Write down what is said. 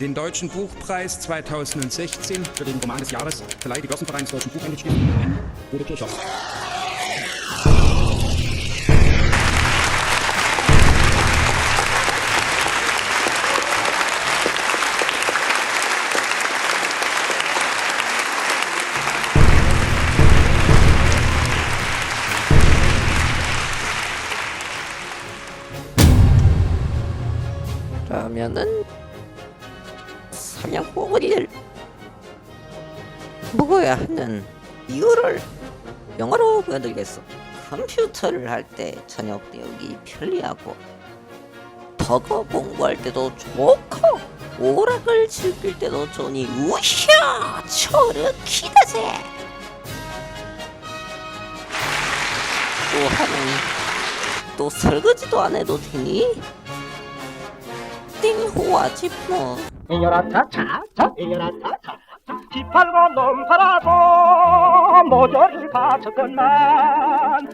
Den Deutschen Buchpreis 2016 für den Roman des Jahres verleiht die Börsenvereins Deutschen Buchhandelsstiftung N. Rudi Kirchhoff. 그 러면은 사냥꾼을 먹어야 하는 이유를 영어로 보여드리겠어. 컴퓨터를 할 때 저녁 때우기 편리하고 버거 공부할 때도 좋고 오락을 즐길 때도 좋으니 우샤 저렇기다제 또 하는 또 설거지도 안 해도 되니? 띵호하지 뭐 이겨라 차차차 이겨라 차차차 지 팔고 놈 팔아도 모조리 바쳤건만